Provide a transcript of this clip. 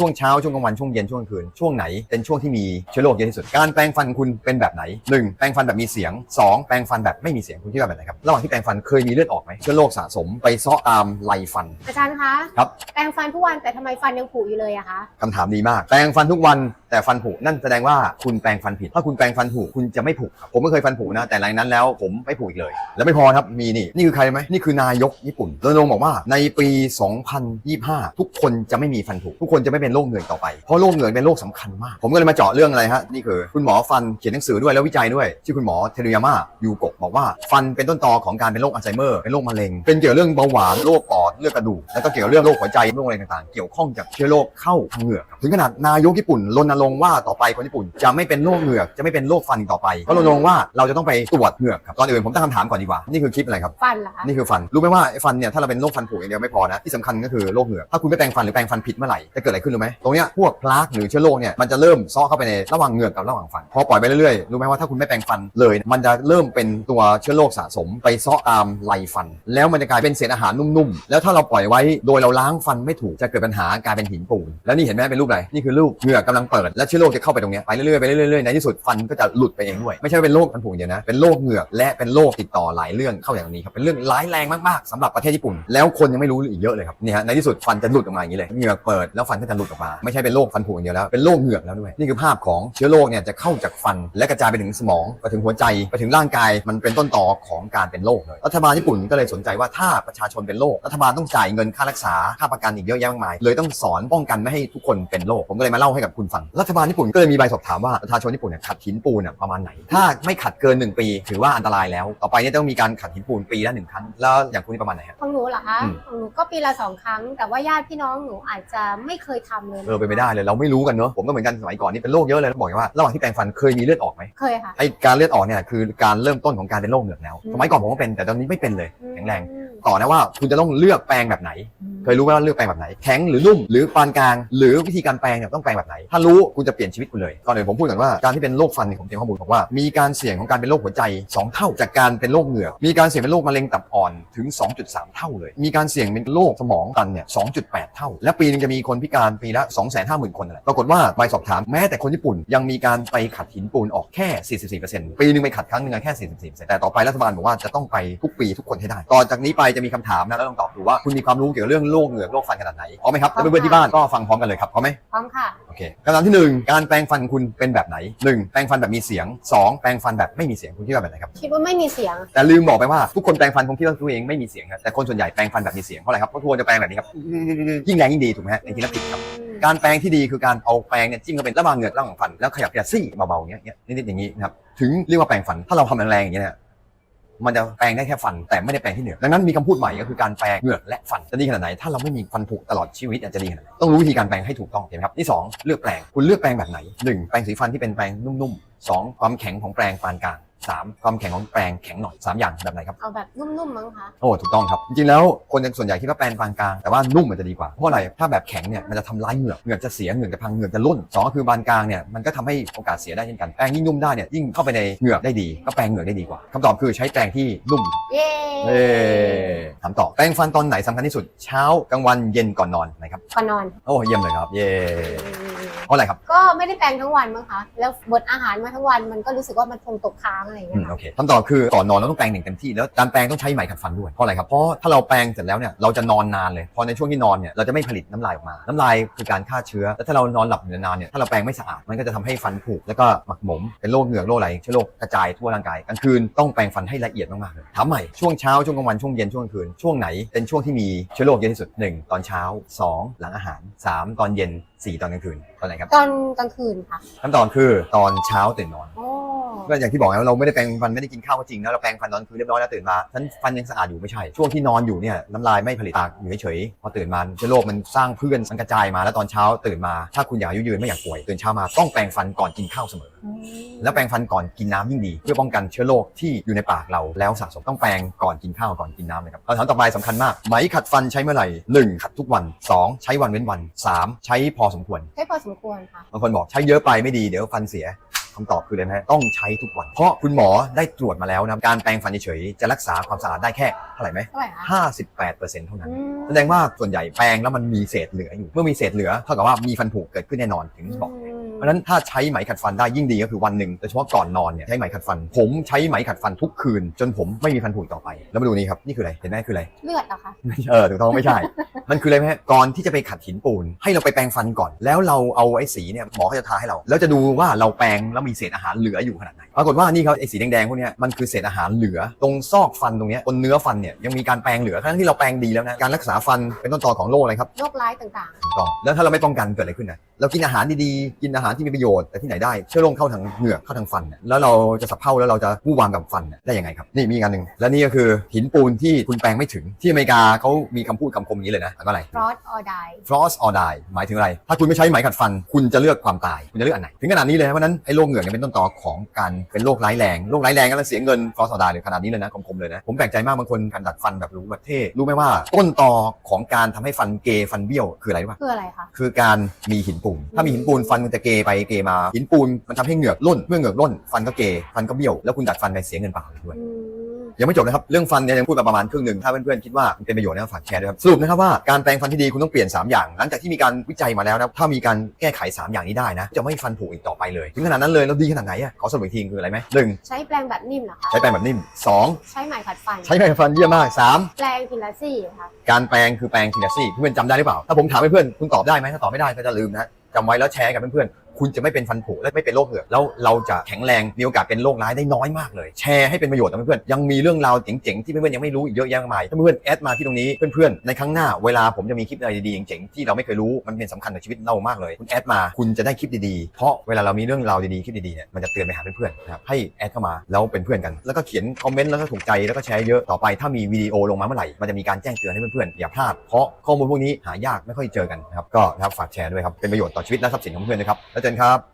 ช่วงเช้าช่วงกลางวันช่วงเย็นช่วงกลางคืนช่วงไหนเป็นช่วงที่มีเชื้อโรคเยอะที่สุด การแปรงฟันคุณเป็นแบบไหน 1. แปรงฟันแบบมีเสียง 2. แปรงฟันแบบไม่มีเสียงคุณคิดว่าแบบไหนครับระหว่างที่แปรงฟันเคยมีเลือดออกไหมเชื้อโรคสะสมไปเซาะตามไหลฟันอาจารย์คะครับ แปรงฟันทุกวันแต่ทำไมฟันยังผุอยู่เลยอะคะ คำถามดีมาก แปรงฟันทุกวัน แต่ฟันผุนั่นแสดงว่าคุณแปรงฟันผิด ถ้าคุณแปรงฟันผุคุณจะไม่ผุครับผมไม่เคยฟันผุนะแต่หลังนั้นแล้วผมไม่ผุอีกเลย แล้วไม่พอครับมีนี่นี่คือใครไหมนี่คือนายกญี่ปุ่นรณรงค์บอกว่าในปี 2025 ทุกคนจะไม่มีฟันผุทุกคนจะไม่เป็นโรคเหงื่ออีกต่อไปเพราะโรคเหงื่อเป็นโรคสำคัญมาก ผมก็เลยมาเจาะเรื่องอะไรฮะนี่คือคุณหมอฟันเขียนหนังสือด้วยแล้ววิจัยด้วยชื่อคุณหมอเทรุยาม่ายูโกะบอกว่าฟันเป็นต้นตอของการเป็นโรคอัลไซเมอร์เป็นโรคมะเร็ง เป็นเกี่ยวกับเรื่องเบาหวานโรคปอด เลือดกระดูกแล้วก็เกี่ยวกับเรื่องโรคหัวใจโรคอะไรต่างๆ เกี่ยวข้องจากเชื้อโรคเข้าทางเหงือกครับถึงขนาดนายกญี่ปุ่นรณรงค์ว่าต่อไปคนญี่ปุ่น จะไม่เป็นโรคเหงือกจะไม่เป็นโรคฟันอีกต่อไปก็รณรงค์ว่าเราจะต้องไปตรวจเหงือกครับก่อนอื่นผมตั้งคำถามก่อนดีกว่านี่คือคลิปอะไรครับฟันเหรอคะนี่คือฟันรู้ไหมว่าไอ้ฟันเนี่ยถ้าเราเป็นโรคฟันผุอย่างเดียวไม่พอนะที่สำคัญก็คือโรคเหงือกถ้าคุณไม่แปรงฟันหรือแปรงฟันผิดเมื่อไหร่จะเกิดอะไรขึ้นรู้ไหมตรงเนี้ยพวกพลาร์กหรือเชื้อโรคเนี่ยมันจะเริ่มซ้อเข้าไปในระหว่างเหงือกกับระหว่างฟันพอปล่อยไปเรื่อยๆรู้ไหมว่าถ้าคุณไม่แปรงฟันเลย มันจะเริ่มเป็นตัวเชื้อโรคสะสมไปซ้อตามไหลฟัน แล้วมันจะกลายเป็นเศษอาหารนุ่มๆแล้วถ้าาเราปล่อยไว้โดยเราล้างฟันไม่ถูกจะเกิดปัญหากลายเป็นหินปูนแล้วนี่เห็นไหมเป็นรูปอะไรนี่คือรูปเหงือกกำลังเปิดและเชื้อโรคจะเข้าไปตรงเนี้ยไปเรื่อยๆไปเรื่อยๆในที่สุดฟันก็จะหลุดไปเองด้วยไม่ใช่ว่าเป็นโรคฟันผุอย่างเดียวนะเป็นโรคเหงือกและเป็นโรคติดต่อหลายเรื่องเข้าอย่างนี้ครับเป็นเรื่องร้ายแรงมากๆสำหรับประเทศญี่ปุ่น แล้วคนยังไม่รู้อีกเยอะเลยครับนี่ฮะในที่สุดฟันจะหลุดออกมาอย่างนี้เลยเหงือกเปิดแล้วฟันก็จะหลุดออกมาไม่ใช่เป็นโรคฟันผุอย่างเดียวแล้วเป็นโรคเหงือกแล้วด้วยนี่คือภาพของเชื้อโรคเนี่ยจะเข้าจากฟันและกระจายไปถึงสมองไปถึงหัวใจไปถึงร่างกายมันเป็นต้นตอของการเป็นโรคเลยรัฐบาลญี่ปุ่นก็เลยสนใจว่าถ้าประชาชนเป็นโรครัฐบาลต้องจ่ายเงินค่ารักษาค่าประกันอีกเยอะแยะมากมาย เลยต้องสอนป้องกันไม่ให้ทุกคนเป็นโรคผมก็เลยมาเล่าให้กับคุณฟังรัฐบาลญี่ปุ่นก็เลยมีใบสอบถามว่าประชาชนญี่ปุ่นเนี่ยขัดหินปูนเนี่ยประมาณไหน ถ้าไม่ขัดเกินหนึ่งปี ถือว่าอันตรายแล้ว ต่อไปเนี่ยต้องมีการขัดหินปูนปีละหนึ่งครั้งแล้วอย่างคุณนี่ประมาณไหนฮะ ของหนูเหรอคะอืม ของหนูก็ปีละสองครั้ง แต่ว่าญาติพี่น้องหนูอาจจะไม่เคยทำเลยเออไปนไม่ได้เลยเราไม่รู้กันเนอะผมก็เหมือนกันสมัยก่อนนี่เป็นโรคเยอะเลยแล้วบอกอย่างว่าระหว่างที่แปรงฟันเคยมีเลือดออกไหม เคยค่ะไอการเลือดออกเนี่ยคือการเริ่มต้นของการเป็นโรคเหงือกแล้วอืมสมัยก่อนผมก็เป็นแต่ตอนนี้ไม่เป็นเลยแข็งแรง อืม ต่อนะว่า คุณจะต้องเลือกแปลงแบบไหนเคยรู้ไหมว่าเลือกแปรงแบบไหน แข็งหรือนุ่มหรือปานกลาง หรือวิธีการแปรงเนี่ยต้องแปรงแบบไหน ถ้ารู้คุณจะเปลี่ยนชีวิตคุณเลยก่อนอื่นผมพูดก่อนว่าการที่เป็นโรคฟันเนี่ยผมเตรียมข้อมูลบอกว่ามีการเสี่ยงของการเป็นโรคหัวใจ 2 เท่า จากการเป็นโรคเหงือกมีการเสี่ยงเป็นโรคมะเร็งตับอ่อนถึง 2.3 เท่าเลย มีการเสี่ยงเป็นโรคสมองตันเนี่ย 2.8 เท่า และปีนึงจะมีคนพิการปีละ250,000 คนนั่นแหละปรากฏว่าใบสอบถามแม้แต่คนญี่ปุ่นยังมีการไปขัดหินปูนออกแค่ 44%ปีนึงไปขัดครั้งนึงแค่44%แต่ต่อไปรัฐบาลบอกว่าจะต้องไปทุกปีทุกคนให้ได้ ต่อจากนี้ไปจะมีคำถามนะแล้วลองตอบดูว่าคุณมีความรู้เกี่ยวกับเรื่องโรคเหงือกโรคฟันขนาดไหนพร้อมไหมครับแล้วเพื่อนๆที่บ้านก็ฟังพร้อมกันเลยครับพร้อมไหมพร้อมค่ะ โอเคคำถามที่หนึ่งการแปรงฟันคุณเป็นแบบไหนหนึ่งแปรงฟันแบบมีเสียงสองแปรงฟันแบบไม่มีเสียงคุณคิดว่าแบบไหนครับ คิดว่าไม่มีเสียง แต่ลืมบอกไปว่าทุกคนแปรงฟันคงคิดว่าตัวเองไม่มีเสียงครับแต่คนส่วนใหญ่แปรงฟันแบบมีเสียงเพราะอะไรครับเพราะทุกคนจะแปรงแบบนี้ครับยิ่งแรงยิ่งดีถูกไหมฮะในที่นั้นผิดครับการแปรงที่ดีคือการเอาแปรงเนี่ยจิ้มเข้าไประหว่างเหงือกระหว่างฟันแล้วขยับขยับซี่เบาๆอย่างเงี้ยนิดๆอย่างนี้นะครับถึงเรียกว่าแปรงฟันถ้าเราทำแรงๆอย่างเงี้ยเนี่ย มันจะแปลงได้แค่ฟันแต่ไม่ได้แปลงที่เหนือกดังนั้นมีคำพูดใหม่ก็คือการแปลงเหงือกและฟันจะดีขนาดไหน ถ้าเราไม่มีฟันผุตลอดชีวิตอะจะดีขนาดไหนต้องรู้วิธีการแปลงให้ถูกต้องเห็นไหมครับที่สองเลือกแปรงคุณเลือกแปรงแบบไหนหนึ่งแปรงสีฟันที่เป็นแปรงนุ่มๆสองความแข็งของแปรงปานกลาง สามความแข็งของแปรงแข็งหน่อยสามอย่างแบบไหนครับ เอาแบบนุ่มๆมั้งคะ โอ้ถูกต้องครับ จริงๆแล้วคนส่วนใหญ่คิดว่าแปรงปานกลางแต่ว่านุ่มมันจะดีกว่าเพราะอะไรถ้าแบบแข็งเนี่ยมันจะทำร้ายเหงือกเหงือกจะเสียเหงือกจะพังเหงือกจะล่นสองก็คือปานกลางเนี่ยมันก็ทำให้โอกาสเสียได้เช่นกันแปรงยิ่งนุ่มได้เนี่ยยิ่งเข้าไปในเหงือกได้ดี ก็แปรงเหงือกได้ดีกว่าคำตอบคือใช้แปรงที่นุ่ม เย้เอ๊ถามต่อแปรงฟันตอนไหนสำคัญที่สุดเช้ากลางวันเย็นก่อนนอนนะครับ ก่อนนอน โอ้เยี่ยมเลยครับ เย่ เพราะอะไรครับก็ไม่ได้แปรงทั้งวันมั้งคะแล้วบดอาหารมาทั้งวันมันก็รู้สึกว่ามันคงตกค้างอะไรอย่างอืเงี้มยโอค่ะเคคำตอบคือก่อนนอนเราต้องแปรงหนึ่งเต็มที่แล้วการแปรงต้องใช้ไหมขัดฟันด้วยเพราะอะไรครับเพราะถ้าเราแปรงเสร็จแล้วเนี่ยเราจะนอนนานเลยพอในช่วงที่นอนเนี่ยเราจะไม่ผลิตน้ำลายออกมา น้ำลายคือการฆ่าเชื้อแล้วถ้าเรานอนหลับอยู่นานๆเนี่ยถ้าเราแปรงไม่สะอาดมันก็จะทำให้ฟันผุแล้วก็หมักหมมเป็นโรคเหงือกโรคอะไรเชื้อโรคกระจายทั่วร่างกายกลางคืนต้องแปรงฟันให้ละเอียดมากๆเลยถามใหม่ช่วงเช้าช่วงกลางวันช่วงเย็นช่วงกลางคืนช่วงไหนเป็นช่วงที่มีเชื้อโรคเยอะที่สุดหนึ่งตอนเช้าสองหลังอาหารสามตอนเย็นสี่ตอนกลางคืนตอนไหนครับตอนกลางคืนค่ะคำตอบคือตอนเช้าตื่นนอนโอ้ ก็อย่างที่บอกไงว่าเราไม่ได้แปรงฟันไม่ได้กินข้าวก็จริงนะเราแปรงฟันตอนคืนเรียบร้อยแล้วตื่นมาฉันฟันยังสะอาดอยู่ไม่ใช่ ช่วงที่นอนอยู่เนี่ยน้ำลายไม่ผลิตปากอยู่เฉยๆพอตื่นมาเชื้อโรคมันสร้างเพื่อนมันกระจายมาแล้วตอนเช้าตื่นมา ถ้าคุณอยากอายุยืนไม่อยากป่วยตื่นเช้ามาต้องแปรงฟันก่อนกินข้าวเสมออืมแล้วแปรงฟันก่อนกินน้ำยิ่งดี เพื่อป้องกันเชื้อโรคที่อยู่ในปากเราแล้วสะสมต้องแปรงก่อนกินข้าวก่อนกินน้ำเลยครับคำถามต่อไปสำคัญมากไหมขัดฟันใช้เมื่อไหร่หนึ่งขัดทุกวันสองใช้วันเว้นวันสามใช้พอสมควรใช้พอสมควรค่ะบางคนบอกใช้เยอะไปไม่ดีเดี๋ยวฟันเสีย คำตอบคืออะไรไหมต้องใช้ทุกวัน เพราะคุณหมอได้ตรวจมาแล้วนะการแปรงฟันเฉยๆจะรักษาความสะอาดได้แค่เท่าไหร่ไหมเท่าไหร่คะ58%เท่านั้น อืม แสดงว่าส่วนใหญ่แปรงแล้วมันมีเศษเหลืออยู่ เมื่อมีเศษเหลือเท่ากับว่ามีฟันผุเกิดขึ้นแน่นอนถึงบอก เพราะฉะนั้นถ้าใช้ไหมขัดฟันได้ยิ่งดีก็คือวันหนึ่งโดยเฉพาะก่อนนอนเนี่ยใช้ไหมขัดฟัน ผมใช้ไหมขัดฟันทุกคืน จนผมไม่มีฟันผุอีกต่อไป แล้วมาดูนี่ครับนี่คืออะไรเห็นไหมคืออะไรเลือดเหรอคะเออถูกต้องไม่ใช่ มันคืออะไรไหมฮะก่อนที่จะไปขัดหินปูน ให้เราไปแปรงฟันก่อน แล้วเราเอาไอ้สีเนี่ยหมอเขาจะทาให้เรา แล้วจะดูว่าเราแปรงแล้วมีเศษอาหารเหลืออยู่ขนาดไหนปรากฏว่านี่ครับไอ้สีแดงๆพวกเนี้ยมันคือเศษอาหารเหลือ ตรงซอกฟันตรงเนี้ยบนเนื้อฟันเนี่ยยังมีการแปรงเหลือทั้งที่เราแปรงดีแล้วนะการรักษาฟันเป็นต้นตอของโรคอะไรครับโรคร้ายต่างถูกต้องแล้วถ้าเราไม่ป้องกันเกิดอะไรขึ้นนะเรากินอาหารดีๆกินอาหารที่มีประโยชน์แต่ที่ไหนได้เชื้อโรคเข้าทางเหงือกเข้าทางฟันเนี่ยแล้วเราจะสับเพร่าแล้วเราจะวู่วามกับฟันเนี่ยได้ยังไงครับนี่มีอีกอันหนึ่งและนี่ก็คือหินปูนที่คุณแปรงไม่ถึงที่อเมริกาเขามีคำพูดคำคมอย่างนี้เลยนะอ่านว่าอะไรๆ fraud or die frost or die หมายถึงอะไร ถ้าคุณไม่ใช้ไหมขัดฟัน คุณจะเลือกความตาย คุณจะเลือกอันไหน ถึงขนาดนี้เลยนะเพราะฉะนั้นไอ้โรคเหงือกเนี่ยเป็นต้นตอของการเป็นโรคร้ายแรงโรคร้ายแรงก็แล้วเสียเงิน frost or die เลยขนาดนี้เลยนะคมๆเลยนะผมแปลกใจมากบางคนการดัดฟันแบบรู้แบบเท่รู้ไหมว่าต้นตอของการทำให้ฟันเกยฟันเบี้ยวคืออะไรรู้ปะคืออะไรคะคือการมีหินปูนถ้ามีหินปูนฟันมันจะเกยไปเกยมาหินปูนมันทำให้เหงือกร่นเมื่อเหงือกร่นฟันก็เกยฟันก็เบี้ยวแล้วคุณดัดฟันไปเสียเงินเปล่าอีกด้วยอืมยังไม่จบนะครับ เรื่องฟันเนี่ยยังพูดมาประมาณครึ่งหนึ่งถ้าเพื่อนๆคิดว่ามันเป็นประโยชน์นะครับฝากแชร์ด้วยครับสรุปนะครับว่าการแปรงฟันที่ดีคุณต้องเปลี่ยน 3 อย่าง หลังจากที่มีการวิจัยมาแล้วนะถ้ามีการแก้ไข 3 อย่างนี้ได้นะ จะไม่ฟันผุอีกต่อไปเลย ถึงขนาดนั้นเลยแล้วดีขนาดไหนอะขอสรุปอีกทีคืออะไรไหมหนึ่งใช้แปรงแบบนิ่มเหรอคะใช้แปรงแบบนิ่มสองใช้ไหมขัดฟัน ใช้แปรงฟันเยี่ยมมากสามแปรงพิลาซี่ค่ะการแปรงคือแปรงทีละซี่เพื่อนๆจำได้หรือเปล่าถ้าผมถามเพื่อนๆคุณตอบได้ไหมถ้าตอบไม่ได้ก็จะลืมนะจำไว้แล้วแชร์กับเพื่อนๆ คุณจะไม่เป็นฟันผุและไม่เป็นโรคเหงือกแล้วเราจะแข็งแรงมีโอกาสเป็นโรคร้ายได้น้อยมากเลย แชร์ให้เป็นประโยชน์กับเพื่อนๆยังมีเรื่องราวเจ๋งๆที่เพื่อนๆยังไม่รู้อีกเยอะแยะมากมายถ้าเพื่อนๆแอดมาที่ตรงนี้เพื่อนๆในครั้งหน้าเวลาผมจะมีคลิปอะไรดีๆเจ๋งๆที่เราไม่เคยรู้มันเป็นสำคัญกับชีวิตเรามากเลย คุณแอดมาคุณจะได้คลิปดีๆเพราะเวลาเรามีเรื่องราวดีๆคลิปดีๆเนี่ยมันจะเตือนไปหาเพื่อนๆนะครับให้แอดเข้ามาแล้วเป็นเพื่อนกันแล้วก็เขียนคอมเมนต์แล้วก็ถูกใจแล้วก็แชร์เยอะต่อไปถ้ามีวิดีโอลงมาเมื่อไหร่มันจะมีการแจ้งเตือนให้เพื่อนๆอย่าพลาดเพราะข้อมูลพวกนี้หายากไม่ค่อยเจอกันนะครับก็นะครับฝากแชร์ด้วยครับเป็นประโยชน์ต่อชีวิตและทรัพย์สินของเพื่อนนะครับแล้วเจอครับ